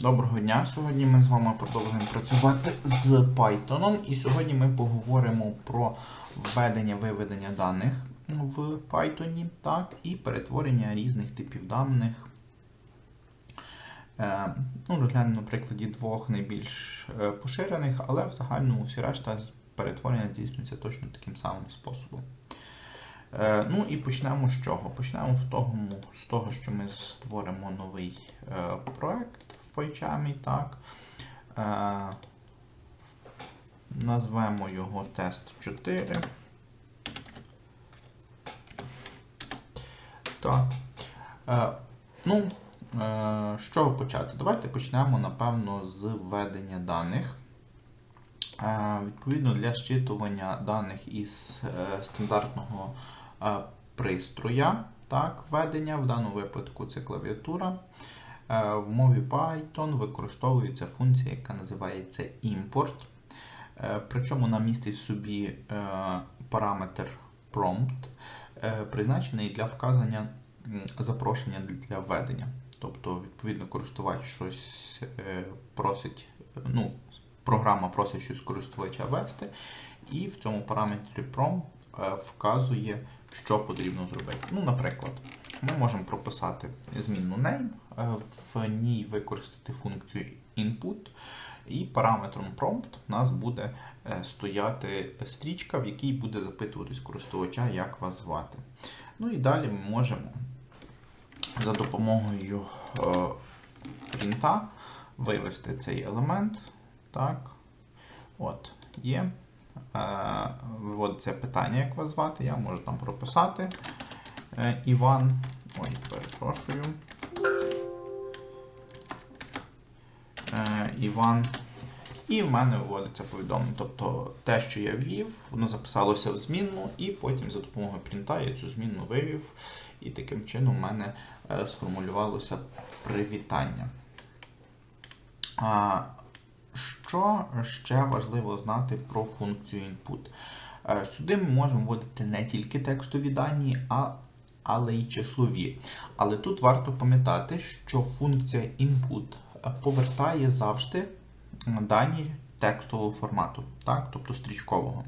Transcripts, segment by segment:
Доброго дня! Сьогодні ми з вами продовжуємо працювати з Python. І сьогодні ми поговоримо про введення-виведення даних в Python так, і перетворення різних типів даних. Е, ну, Розглянемо на прикладі двох найбільш е, поширених, але в загальному всі решта перетворення здійснюється точно таким самим способом. Е, Ну і почнемо з чого? Почнемо в тому, з того, що ми створимо новий е, проект в так. Е, назвемо його тест 4. Так. Е, ну, е, з чого почати? Давайте почнемо, напевно, з введення даних. Е, Відповідно, для щитування даних із е, стандартного е, пристроя, так, введення, в даному випадку це клавіатура. Е, В мові Python використовується функція, яка називається import. Е, Причому вона містить в собі е, параметр prompt, призначений для вказання запрошення для введення. Тобто, відповідно, користувач щось просить, ну, програма просить щось користувача ввести, і в цьому параметрі prompt вказує, що потрібно зробити. Ну, наприклад, ми можемо прописати змінну name, е, в ній використати функцію input, і параметром prompt в нас буде е, стояти стрічка, в якій буде запитуватись користувача, як вас звати. Ну і далі ми можемо за допомогою е, принта вивести цей елемент. Так. От, є. Е, Виводиться питання, як вас звати. Я можу там прописати. Е, Іван. Ой, перепрошую. Е, Іван. І в мене виводиться повідомлення. Тобто те, що я ввів, воно записалося в змінну, і потім за допомогою принта я цю змінну вивів. І таким чином в мене е, сформулювалося привітання. Що ще важливо знати про функцію input? Сюди ми можемо вводити не тільки текстові дані, а, але й числові. Але тут варто пам'ятати, що функція input е, повертає завжди дані текстового формату, так? тобто стрічкового.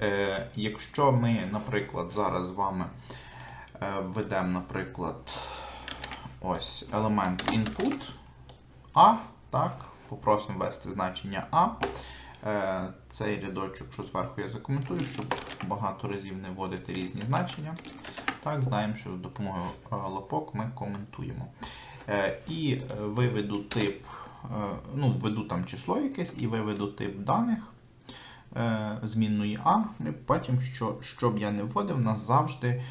Е, Якщо ми, наприклад, зараз з вами е, введемо, наприклад, ось елемент input A, так, попросимо ввести значення А. Е, Цей рядочок, що зверху я закоментую, щоб багато разів не вводити різні значення. Так, знаємо, що за допомогою е, лапок ми коментуємо. Е, І е, виведу тип, ну, введу там число якесь і виведу тип даних змінної А. Ми бачимо, що що б я не вводив, у нас завжди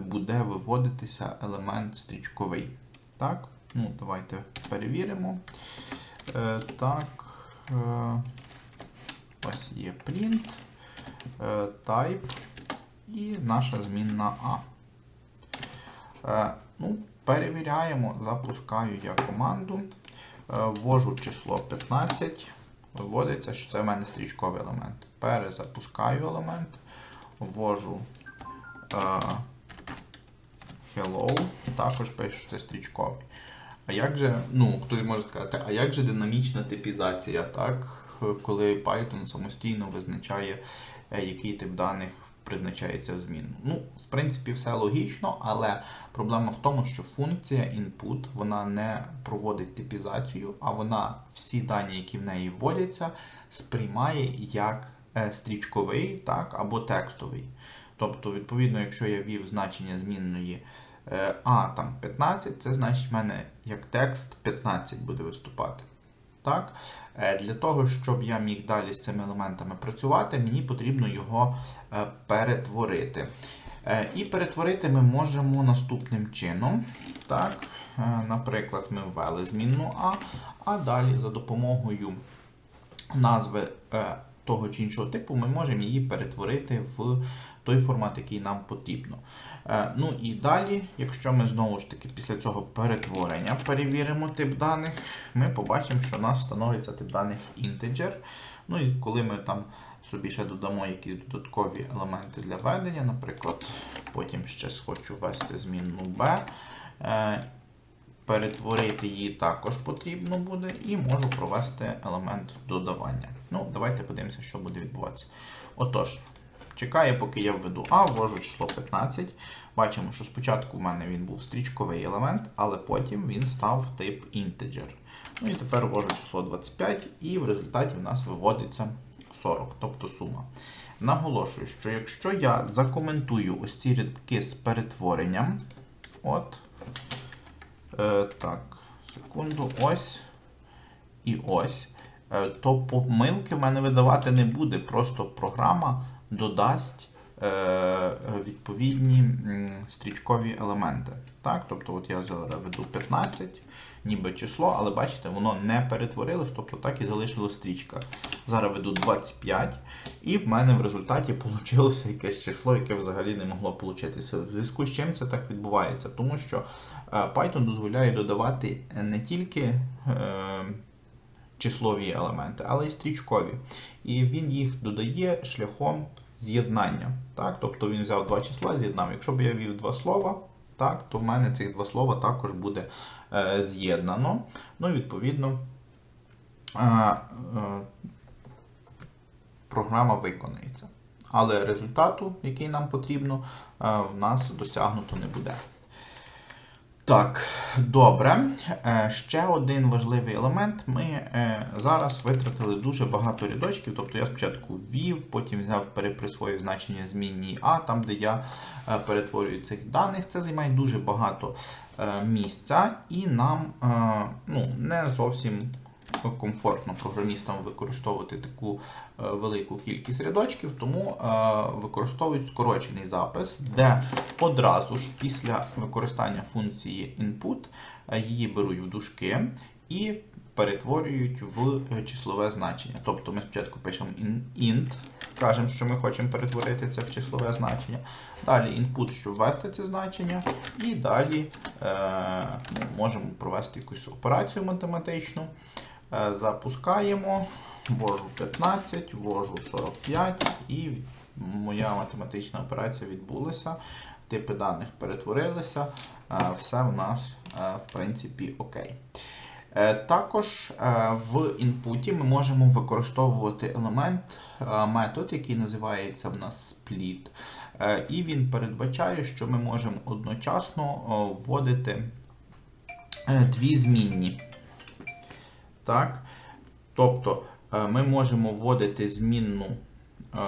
буде виводитися елемент стрічковий. Так? Ну, Давайте перевіримо. Так. Ось є print, type і наша змінна A. Е, Ну, Перевіряємо, запускаю я команду, е, ввожу число 15, вводиться, що це в мене стрічковий елемент. Перезапускаю елемент, ввожу е, hello, також пишу, що це стрічковий. А як же, ну, хтось може сказати, а як же динамічна типізація, так? Коли Python самостійно визначає, е, який тип даних призначається в зміну. Ну, в принципі, все логічно, але проблема в тому, що функція input вона не проводить типізацію, а вона всі дані, які в неї вводяться, сприймає як е, стрічковий так, або текстовий. Тобто, відповідно, якщо я ввів значення змінної е, А там 15, це значить в мене як текст 15 буде виступати. Так? Е, Для того, щоб я міг далі з цими елементами працювати, мені потрібно його е, перетворити. Е, І перетворити ми можемо наступним чином. Так? Наприклад, ми ввели змінну А, а далі за допомогою назви того чи іншого типу ми можемо її перетворити в той формат, який нам потрібно. Е, Ну і далі, якщо ми знову ж таки після цього перетворення перевіримо тип даних, ми побачимо, що у нас встановиться тип даних integer. Ну і коли ми там собі ще додамо якісь додаткові елементи для ведення, наприклад, потім ще хочу ввести змінну b, е, перетворити її також потрібно буде, і можу провести елемент додавання. Ну, давайте подивимося, що буде відбуватися. Отож, чекаю, поки я введу А, ввожу число 15. Бачимо, що спочатку в мене він був стрічковий елемент, але потім він став тип integer. Ну і тепер ввожу число 25, і в результаті в нас виводиться 40, тобто сума. Наголошую, що якщо я закоментую ось ці рядки з перетворенням, от, е, так, секунду, ось і ось, е, то помилки в мене видавати не буде. Просто програма додасть е, відповідні стрічкові елементи. Так? Тобто от я зараз веду 15, ніби число, але бачите, воно не перетворилось, тобто так і залишилась стрічка. Зараз веду 25, і в мене в результаті вийшло якесь число, яке взагалі не могло получитися. В зв'язку з чим це так відбувається? Тому що е, Python дозволяє додавати не тільки. Е, числові елементи, але й стрічкові. І він їх додає шляхом з'єднання. Так? Тобто він взяв два числа, з'єднав. Якщо б я ввів два слова, так, то в мене цих два слова також буде з'єднано. Ну і відповідно е, е, програма виконається. Але результату, який нам потрібно, е, в нас досягнуто не буде. Так, добре. Е, Ще один важливий елемент. Ми е, зараз витратили дуже багато рядочків. Тобто я спочатку ввів, потім взяв переприсвоїв значення змінній А, там, де я е, перетворюю цих даних. Це займає дуже багато місця і нам ну, не зовсім комфортно програмістам використовувати таку е, велику кількість рядочків, тому е, використовують скорочений запис, де одразу ж після використання функції input е, її беруть в дужки і перетворюють в числове значення. Тобто ми спочатку пишемо int, кажемо, що ми хочемо перетворити це в числове значення. Далі input, щоб ввести це значення, і далі е, ну, можемо провести якусь операцію математичну. Е, Запускаємо, ввожу 15, ввожу 45 і моя математична операція відбулася. Типи даних перетворилися, е, все у нас е, в принципі окей. Також в інпуті ми можемо використовувати елемент, метод, який називається в нас split. І він передбачає, що ми можемо одночасно вводити дві змінні. Так? Тобто е, ми можемо вводити змінну е,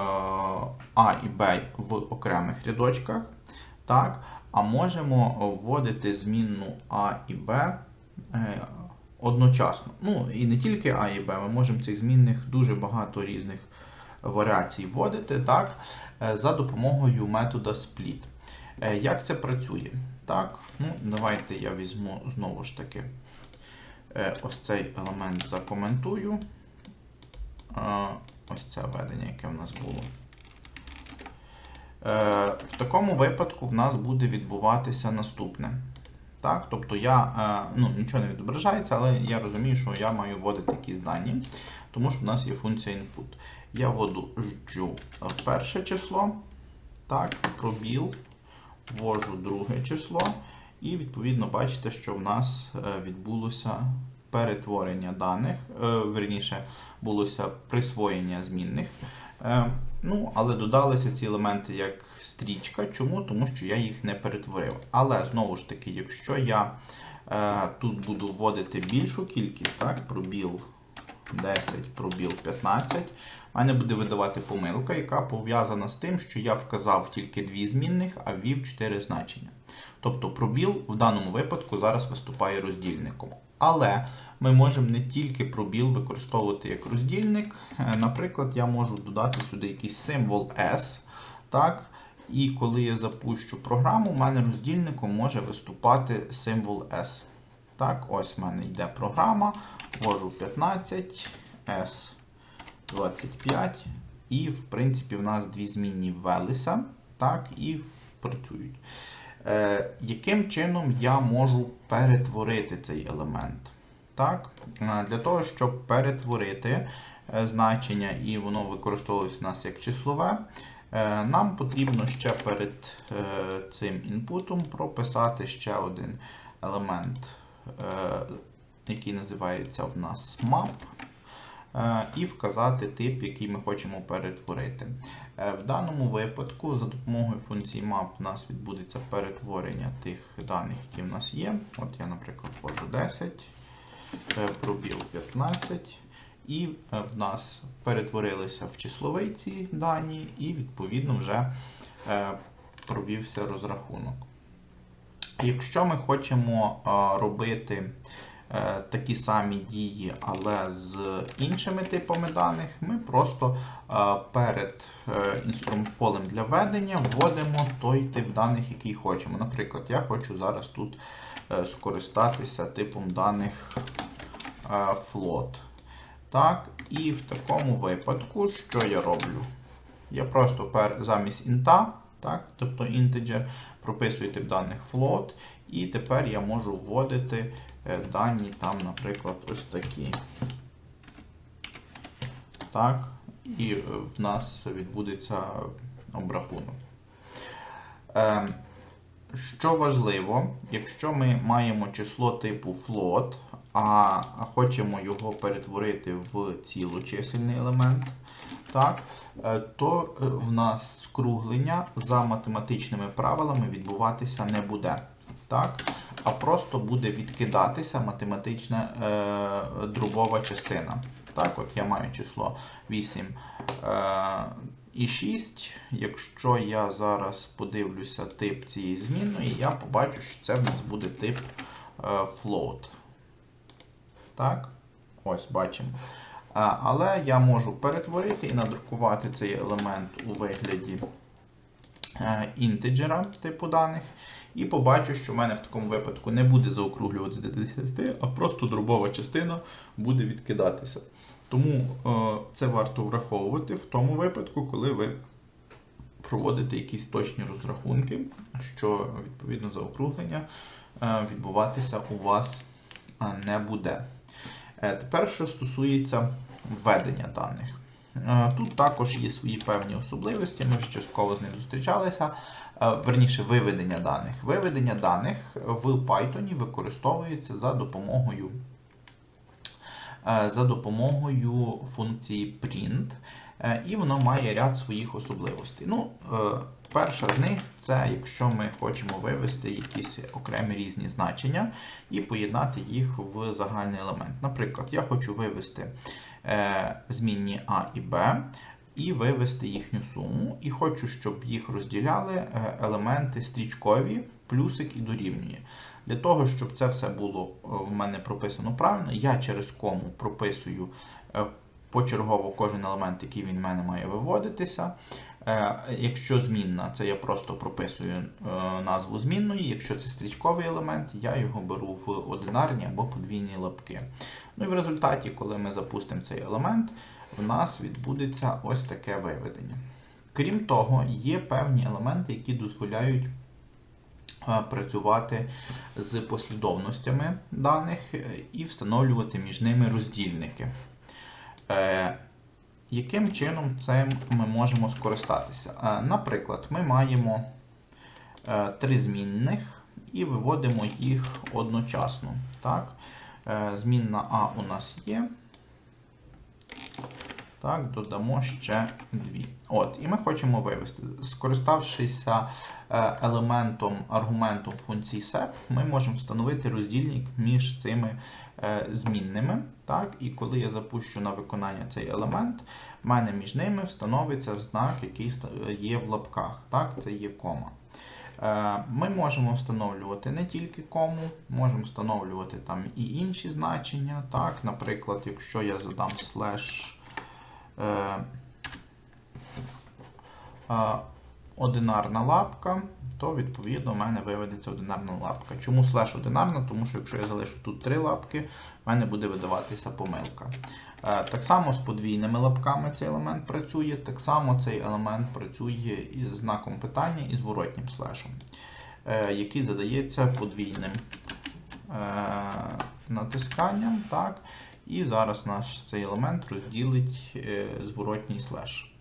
А і Б в окремих рядочках. Так? А можемо вводити змінну А і Б е, одночасно. Ну, і не тільки А і Б, ми можемо цих змінних дуже багато різних варіацій вводити так? за допомогою метода split. Як це працює? Так, ну, давайте я візьму знову ж таки ось цей елемент закоментую. Е, Ось це введення, яке в нас було. Е, В такому випадку в нас буде відбуватися наступне. Так, тобто я е, ну, нічого не відображається, але я розумію, що я маю вводити якісь дані, тому що в нас є функція input. Я вводу жджу перше число, так, пробіл, ввожу друге число, і відповідно бачите, що в нас е, відбулося перетворення даних, е, верніше, булося присвоєння змінних. Е, Ну, але додалися ці елементи як стрічка. Чому? Тому що я їх не перетворив. Але знову ж таки, якщо я тут буду вводити більшу кількість, так, пробіл 10, пробіл 15, в мене буде видавати помилка, яка пов'язана з тим, що я вказав тільки дві змінних, а ввів 4 значення. Тобто пробіл в даному випадку зараз виступає роздільником. Але ми можемо не тільки пробіл використовувати як роздільник. Е, Наприклад, я можу додати сюди якийсь символ S. Так? І коли я запущу програму, в мене роздільником може виступати символ S. Так, ось в мене йде програма. Ввожу 15, S 25. І, в принципі, в нас дві змінні ввелися. Так, і працюють. Е, яким чином я можу перетворити цей елемент? Так? Е, Для того, щоб перетворити е, значення і воно використовується у нас як числове, е, нам потрібно ще перед цим інпутом прописати ще один елемент який називається в нас map, і вказати тип, який ми хочемо перетворити. Е, В даному випадку, за допомогою функції map, у нас відбудеться перетворення тих даних, які в нас є. От я, наприклад, ввожу 10, е, пробіл 15. І е, в нас перетворилися в числовий ці дані, і відповідно вже е, провівся розрахунок. Якщо ми хочемо е, робити е, такі самі дії, але з іншими типами даних, ми просто е, перед е, полем для введення вводимо той тип даних, який хочемо. Наприклад, я хочу зараз тут е, скористатися типом даних е, float. Так, і в такому випадку, що я роблю? Я просто замість інта, так, тобто integer, прописую тип даних float, і тепер я можу вводити е, дані там, наприклад, ось такі. Так, і е, в нас відбудеться обрахунок. Е, що важливо, якщо ми маємо число типу float, а хочемо його перетворити в цілочисельний елемент, так, е, то е, в нас скруглення за математичними правилами відбуватися не буде. Так? А просто буде відкидатися математична е, дробова частина. Так, от я маю число 8 е, і 6. Якщо я зараз подивлюся тип цієї змінної, я побачу, що це в нас буде тип е, float. Так, ось бачимо. Але я можу перетворити і надрукувати цей елемент у вигляді е, інтеджера типу даних. І побачу, що в мене в такому випадку не буде заокруглюватися до 10, а просто дробова частина буде відкидатися. Тому е, це варто враховувати в тому випадку, коли ви проводите якісь точні розрахунки, що відповідно заокруглення е, відбуватися у вас не буде. Тепер, що стосується введення даних. Е, Тут також є свої певні особливості, ми вже частково з ним зустрічалися. Е, Верніше, виведення даних. Виведення даних в Python використовується за допомогою е, за допомогою функції print, і воно має ряд своїх особливостей. Ну, Перша з них це якщо ми хочемо вивести якісь окремі різні значення і поєднати їх в загальний елемент. Наприклад, я хочу вивести змінні А і Б і вивести їхню суму, і хочу, щоб їх розділяли е, елементи стрічкові, плюсик і дорівнює. Для того, щоб це все було е, в мене прописано правильно, я через кому прописую е, почергово кожен елемент, який він в мене має виводитися. Е, Якщо змінна, це я просто прописую е, назву змінної. Якщо це стрічковий елемент, я його беру в одинарні або подвійні лапки. Ну і в результаті, коли ми запустимо цей елемент, в нас відбудеться ось таке виведення. Крім того, є певні елементи, які дозволяють е, працювати з послідовностями даних і встановлювати між ними роздільники. Яким чином цим ми можемо скористатися? Е, Наприклад, ми маємо е, три змінних і виводимо їх одночасно. Так? Е, Змінна А у нас є. Так, додамо ще дві. От, І ми хочемо вивести. Скориставшися е, елементом аргументом функції SEP, ми можемо встановити роздільник між цими е, змінними. Так, І коли я запущу на виконання цей елемент, в мене між ними встановиться знак, який є в лапках. Так, Це є кома. Е, Ми можемо встановлювати не тільки кому, можемо встановлювати там і інші значення. Так, Наприклад, якщо я задам слеш е, е, одинарна лапка, то відповідно в мене виведеться одинарна лапка. Чому слеш одинарна? Тому що якщо я залишу тут три лапки, в мене буде видаватися помилка. Е, Так само з подвійними лапками цей елемент працює, так само цей елемент працює із знаком питання і зворотнім слешем, е, який задається подвійним е, натисканням. Так? І зараз наш цей елемент розділить е, зворотній слеш.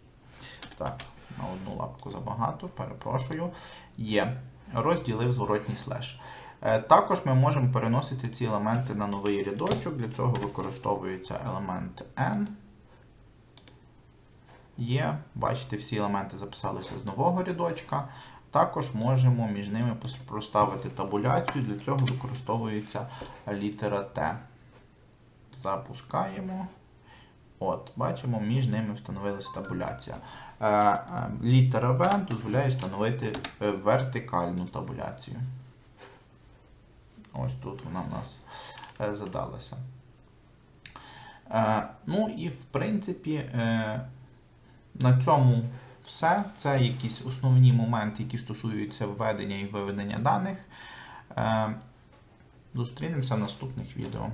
Так, на одну лапку забагато, перепрошую. Є. Розділив зворотній слеш. Е, Також ми можемо переносити ці елементи на новий рядочок. Для цього використовується елемент N. Є, бачите, всі елементи записалися з нового рядочка. Також можемо між ними проставити табуляцію. Для цього використовується літера Т. Запускаємо. От, бачимо, між ними встановилася табуляція. Е, е, літера В дозволяє встановити е, вертикальну табуляцію. Ось тут вона в нас задалася. Ну і в принципі, на цьому все. Це якісь основні моменти, які стосуються введення і виведення даних. Зустрінемося в наступних відео.